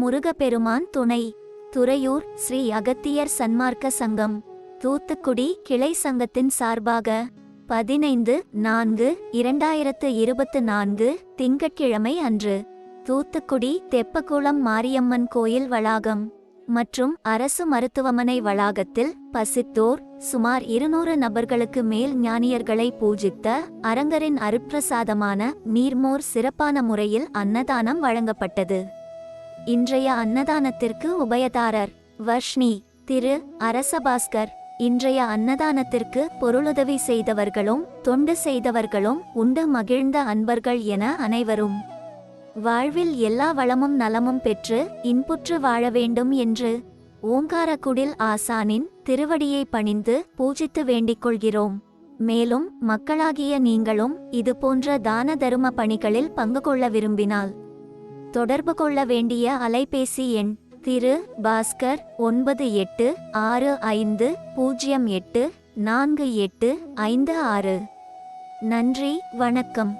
முருகப்பெருமான் துணை. துறையூர் ஸ்ரீ அகத்தியர் சன்மார்க்க சங்கம். தூத்துக்குடி கிளை சங்கத்தின் சார்பாக பதினைந்து நான்கு இரண்டாயிரத்து இருபத்து நான்கு திங்கட்கிழமை அன்று தூத்துக்குடி தெப்பக்குளம் மாரியம்மன் கோயில் வளாகம் மற்றும் அரசு மருத்துவமனை வளாகத்தில் பசித்தோர் சுமார் இருநூறு நபர்களுக்கு மேல் ஞானியர்களை பூஜித்த அரங்கரின் அருட்பிரசாதமான நீர்மோர் சிறப்பான முறையில் அன்னதானம் வழங்கப்பட்டது. இன்றைய அன்னதானத்திற்கு உபயதாரர் வர்ஷ்ணி திரு அரசபாஸ்கர். இன்றைய அன்னதானத்திற்கு பொருளுதவி செய்தவர்களும் தொண்டு செய்தவர்களும் உண்டு மகிழ்ந்த அன்பர்கள் என அனைவரும். வாழ்வில் எல்லா வளமும் நலமும் பெற்று இன்புற்று வாழ வேண்டும் என்று ஓங்காரக்குடில் ஆசானின் திருவடியை பணிந்து பூஜித்து வேண்டிக் கொள்கிறோம். மேலும் மக்களாகிய நீங்களும் இதுபோன்ற தான தரும பணிகளில் பங்கு கொள்ள விரும்பினால் தொடர்பு கொள்ள வேண்டிய அலைபேசி எண் திரு பாஸ்கர் ஒன்பது எட்டு ஆறு ஐந்து பூஜ்ஜியம் எட்டு நான்கு எட்டு ஐந்து ஆறு. நன்றி வணக்கம்.